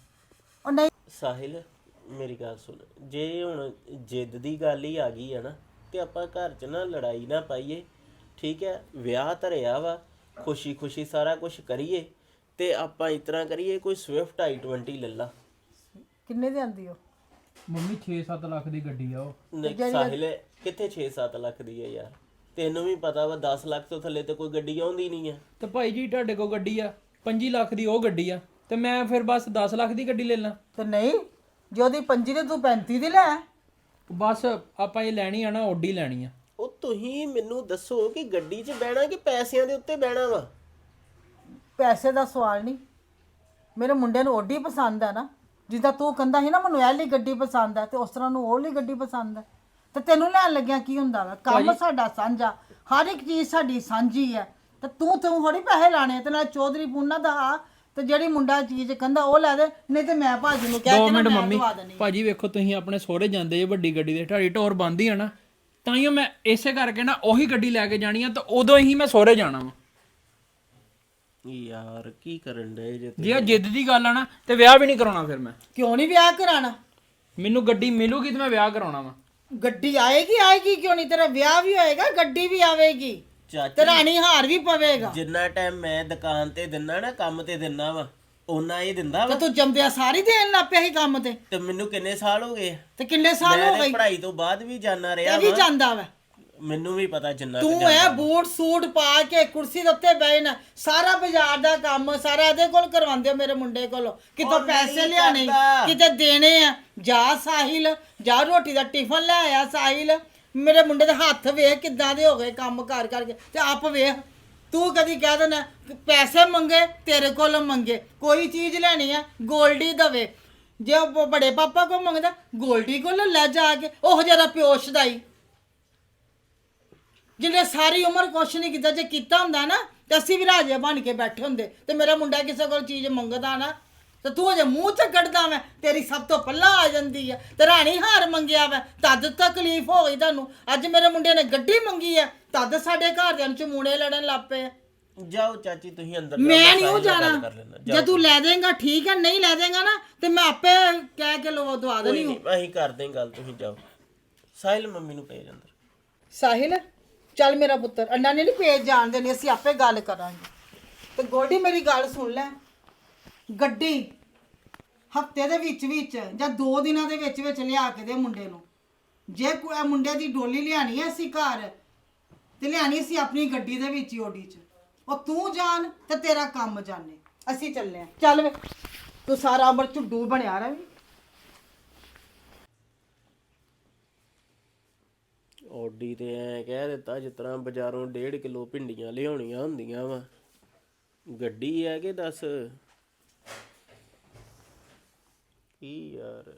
ਉਹ ਨਹੀਂ। ਸਾਹਿਲ ਮੇਰੀ ਗੱਲ ਸੁਣ ਜੇ ਹੁਣ ਜਿੱਦ ਦੀ ਗੱਲ ਹੀ ਆ ਗਈ ਹੈ ਨਾ ਤੇ ਆਪਾਂ ਘਰ 'ਚ ਨਾ ਲੜਾਈ ਨਾ ਪਾਈਏ ਠੀਕ ਹੈ ਵਿਆਹ ਧਰਿਆ ਵਾ ਖੁਸ਼ੀ ਖੁਸ਼ੀ ਸਾਰਾ ਕੁਝ ਕਰੀਏ ਤੇ ਆਪਾਂ ਇਸ ਤਰ੍ਹਾਂ ਕਰੀਏ ਕੋਈ ਸਵਿਫਟ i20 ਲੈ ਲਾ। ਕਿੰਨੇ ਦੇ ਆਂਦੀ ਉਹ? ਮੰਮੀ 6-7 ਲੱਖ ਦੀ ਗੱਡੀ ਆ ਉਹ। ਨਹੀਂ ਸਾਹਿਲ ਕਿੱਥੇ 6-7 ਲੱਖ ਦੀ ਹੈ ਯਾਰ? ਤੈਨੂੰ ਵੀ ਪਤਾ ਵਾ 10 ਲੱਖ ਤੋਂ ਥੱਲੇ ਤੇ ਕੋਈ ਗੱਡੀ ਆਉਂਦੀ ਨਹੀਂ ਆ। ਤੇ ਭਾਈ ਜੀ ਤੁਹਾਡੇ ਕੋਲ ਗੱਡੀ ਆ 25 ਲੱਖ ਦੀ ਉਹ ਗੱਡੀ ਆ। ਤੇ ਮੈਂ ਫਿਰ ਬਸ 10 ਲੱਖ ਦੀ ਗੱਡੀ ਲੈ ਲਾਂ। ਤੇ ਨਹੀਂ ਜੇ ਉਹਦੀ ਪੰਜੀ ਤੇ ਤੂੰ 35 ਦੀ ਲੈ। ਬਸ ਆਪਾਂ ਇਹ ਲੈਣੀ ਆ ਨਾ ਓਡੀ ਲੈਣੀ ਆ। ਉਹ ਤੁਸੀਂ ਮੈਨੂੰ ਦੱਸੋ ਕਿ ਗੱਡੀ 'ਚ ਬਹਿਣਾ ਕਿ ਪੈਸਿਆਂ ਦੇ ਉੱਤੇ ਬਹਿਣਾ ਵਾ? ਪੈਸੇ ਦਾ ਸਵਾਲ ਨਹੀਂ। ਮੇਰੇ ਮੁੰਡੇ ਨੂੰ ਓਡੀ ਪਸੰਦ ਹੈ ਨਾ ਜਿੱਦਾਂ ਤੂੰ ਕਹਿੰਦਾ ਸੀ ਨਾ ਮੈਨੂੰ ਇਹ ਲਈ ਗੱਡੀ ਪਸੰਦ ਹੈ ਤੇ ਉਸ ਤਰ੍ਹਾਂ ਨੂੰ ਉਹ ਲਈ ਗੱਡੀ ਪਸੰਦ ਹੈ ਤੇ ਤੈਨੂੰ ਲੈਣ ਲੱਗਿਆ ਕੀ ਹੁੰਦਾ ਵਾ? ਕੰਮ ਸਾਡਾ ਸਾਂਝਾ ਹਰ ਇੱਕ ਚੀਜ਼ ਸਾਡੀ ਸਾਂਝੀ ਹੈ ਤੇ ਤੂੰ ਤੂੰ ਥੋੜੀ ਪੈਸੇ ਲਾਣੇ ਤੇ ਨਾਲ ਚੌਧਰੀ ਪੂਨਾ ਦਾ ਆ ਤੇ ਜਿਹੜੀ ਮੁੰਡਾ ਚੀਜ਼ ਕਹਿੰਦਾ ਉਹ ਲੈ ਦੇ ਨਹੀਂ ਤੇ ਮੈਂ ਭਾਜੀ ਨੂੰ ਕਹਿ ਦੋ ਕੇ ਨਾ ਮਿੰਟ ਮੈਂ ਮੰਮੀ ਦਵਾ ਦੇਣੀ ਭਾਜੀ ਵੇਖੋ ਤੁਸੀਂ ਆਪਣੇ ਸਹੁਰੇ ਜਾਂਦੇ ਜੇ ਵੱਡੀ ਗੱਡੀ ਦੇ ਤੁਹਾਡੀ ਢੋਰ ਬੰਦੀ ਆ ਨਾ ਤਾਂ ਹੀ ਮੈਂ ਇਸੇ ਕਰਕੇ ਨਾ ਉਹੀ ਗੱਡੀ ਲੈ ਕੇ ਜਾਣੀ ਆ ਤਾਂ ਉਦੋਂ ਹੀ ਮੈਂ ਸਹੁਰੇ ਜਾਣਾ ਵਾ। ਯਾਰ ਕੀ ਕਰਨ ਦੇ ਜੇ ਜੇ ਇਹ ਜਿੱਦ ਦੀ ਗੱਲ ਆ ਨਾ ਤੇ ਵਿਆਹ ਵੀ ਨਹੀਂ ਕਰਾਉਣਾ ਫਿਰ ਮੈਂ। ਕਿਉਂ ਨਹੀਂ ਵਿਆਹ ਕਰਾਣਾ ਮੈਨੂੰ ਗੱਡੀ ਮਿਲੂਗੀ ਤੇ ਮੈਂ ਵਿਆਹ ਕਰਾਉਣਾ ਵਾ। ਗੱਡੀ ਆਏਗੀ ਆਏਗੀ ਕਿਉਂ ਨਹੀਂ ਤੇਰਾ ਵਿਆਹ ਵੀ ਹੋਏਗਾ ਗੱਡੀ ਵੀ ਆਵੇਗੀ। ਚਾਚੀ ਤੇ ਰਾਣੀ ਹਾਰ ਵੀ ਪਵੇਗਾ। ਜਿੰਨਾ ਟਾਈਮ ਮੈਂ ਦੁਕਾਨ ਤੇ ਦਿੰਨਾ ਨਾ ਕੰਮ ਤੇ ਦਿੰਨਾ ਵਾ ਉਹਨਾਂ ਇਹ ਦਿੰਦਾ ਤੇ ਵਾ। ਤੂੰ ਜੰਮਦਿਆ ਸਾਰੀ ਦੇਣ ਲੱਗ ਪਿਆ ਸੀ ਕੰਮ ਤੇ? ਤੇ ਮੈਨੂੰ ਕਿੰਨੇ ਸਾਲ ਹੋ ਗਏ? ਤੇ ਕਿੰਨੇ ਸਾਲ ਹੋ ਤੇ ਗਏ? ਪੜ੍ਹਾਈ ਤੋਂ ਬਾਅਦ ਵੀ ਜਾਣਾ ਰਿਹਾ ਇਹ ਵੀ ਵਾ। ਜਾਂਦਾ ਵਾ। ਮੈਨੂੰ ਵੀ ਪਤਾ ਜਿੰਨਾ ਕੁ ਤੂੰ ਇਹ ਬੂਟ ਸੂਟ ਪਾ ਕੇ ਕੁਰਸੀ ਦੇ ਉੱਤੇ ਨਾ ਸਾਰਾ ਬਾਜ਼ਾਰ ਦਾ ਕੰਮ ਸਾਰਾ ਇਹਦੇ ਕੋਲ ਕਰਵਾਉਂਦੇ ਹੋ ਮੇਰੇ ਮੁੰਡੇ ਕੋਲੋਂ। ਕਿਤੋਂ ਪੈਸੇ ਲਿਆਣੇ। ਕਿਤੇ ਦੇਣੇ ਆ। ਜਾ ਸਾਹਿਲ ਜਾ ਰੋਟੀ ਦਾ ਟਿਫਨ ਲੈ ਆਇਆ ਸਾਹਿਲ। ਮੇਰੇ ਮੁੰਡੇ ਦੇ ਹੱਥ ਵੇਖ ਕਿੱਦਾਂ ਦੇ ਹੋ ਗਏ ਕੰਮ ਕਰ ਕਰਕੇ। ਤੇ ਆਪ ਵੇਖ ਤੂੰ ਕਦੀ ਕਹਿ ਦੇਣਾ ਕਿ ਪੈਸੇ ਮੰਗੇ ਤੇਰੇ ਕੋਲ ਮੰਗੇ। ਕੋਈ ਚੀਜ਼ ਲੈਣੀ ਆ ਗੋਲਡੀ ਦਵੇ। ਜੇ ਉਹ ਬੜੇ ਪਾਪਾ ਕੋ ਮੰਗਦਾ ਗੋਲਡੀ ਕੋਲ ਲੈ ਜਾ ਕੇ ਉਹ ਜਿਹੜਾ ਪਿਓ ਛਦਾਈ ਜਿਹਨੇ ਸਾਰੀ ਉਮਰ ਕੁਛ ਨਹੀਂ ਕੀਤਾ ਜੇ ਕੀਤਾ ਹੁੰਦਾ ਨਾ ਤੇ ਅਸੀਂ ਵੀ ਰਾਜੇ ਬਣ ਕੇ ਬੈਠੇ ਹੁੰਦੇ। ਤੇ ਮੇਰਾ ਮੁੰਡਾ ਕਿਸੇ ਕੋਲ ਚੀਜ਼ ਮੰਗਦਾ ਨਾ ਤੇ ਤੂੰ ਅਜੇ ਮੂੰਹ ਚ ਕੱਢਦਾ ਮੈਂ ਤੇਰੀ ਸਭ ਤੋਂ ਪੱਲਾ ਆ ਜਾਂਦੀ ਆ। ਤੇ ਰਾਣੀ ਹਾਰ ਮੰਗਿਆ ਮੈਂ ਤਦ ਤਕਲੀਫ ਹੋ ਗਈ ਤੁਹਾਨੂੰ। ਅੱਜ ਮੇਰੇ ਮੁੰਡੇ ਨੇ ਗੱਡੀ ਮੰਗੀ ਆ ਤਦ ਸਾਡੇ ਘਰਦਿਆਂ ਨੂੰ ਚਮੂੜੇ ਲੜਨ ਲੱਗ ਪਏ। ਆ। ਜਾਓ ਚਾਚੀ ਤੁਸੀਂ ਅੰਦਰ ਜਾਓ, ਮੈਂ ਨਹੀਂ ਉਹ ਗੱਲ ਜਾਣਾ। ਕਰ। ਜੇ ਤੂੰ ਲੈ ਦੇਂਗਾ ਠੀਕ ਹੈ ਨਹੀਂ ਲੈ ਦੇਂਗਾ ਨਾ ਤੇ ਮੈਂ ਆਪੇ ਕਹਿ ਕੇ ਲਵਾ ਦਵਾ ਕੋਈ ਦੇਣੀ ਨਹੀਂ ਅਸੀਂ ਕਰਦੇ ਗੱਲ ਤੁਸੀਂ ਜਾਓ। ਸਾਹਿਲ ਮੰਮੀ ਨੂੰ ਭੇਜ ਅੰਦਰ। ਸਾਹਿਲ? ਚੱਲ ਮੇਰਾ ਪੁੱਤਰ ਅੰਡਾ ਨੇ ਨਹੀਂ ਭੇਜ ਜਾਣ ਦੇਣੀ, ਅਸੀਂ ਆਪੇ ਗੱਲ ਕਰਾਂਗੇ। ਤੇ ਗੋਡੀ ਮੇਰੀ ਗੱਲ ਸੁਣ ਲੈ। ਗੱਡੀ ਹਫ਼ਤੇ ਦੇ ਵਿੱਚ ਵਿੱਚ ਜਾਂ ਦੋ ਦਿਨਾਂ ਦੇ ਵਿੱਚ ਵਿੱਚ ਲਿਆ ਕੇ ਦੇ ਮੁੰਡੇ ਨੂੰ। ਜੇ ਕੋਈ ਇਹ ਮੁੰਡੇ ਦੀ ਡੋਲੀ ਲਿਆਣੀ ਹੈ ਅਸੀਂ ਘਰ, ਤੇ ਲਿਆਣੀ ਸੀ ਆਪਣੀ ਗੱਡੀ ਦੇ ਵਿੱਚ ਹੀ ਓਡੀ 'ਚ। ਉਹ ਤੂੰ ਜਾਣ ਤੇ ਤੇਰਾ ਕੰਮ ਜਾਣੇ। ਅਸੀਂ ਚੱਲੇ ਆ ਚੱਲ ਵੇ, ਤੂੰ ਸਾਰਾ ਉਮਰ ਝੁੱਡੂ ਬਣਿਆ ਰਵੀ। ਓਡੀ ਤੇ ਐ ਕਹਿ ਦਿੱਤਾ ਜਿਸ ਤਰ੍ਹਾਂ ਬਾਜ਼ਾਰੋਂ 1.5 ਕਿਲੋ ਭਿੰਡੀਆਂ ਲਿਆਉਣੀਆਂ ਹੁੰਦੀਆਂ ਵਾ। ਗੱਡੀ ਹੈ ਕਿ ਦੱਸ? ਕੀ ਯਾਰ?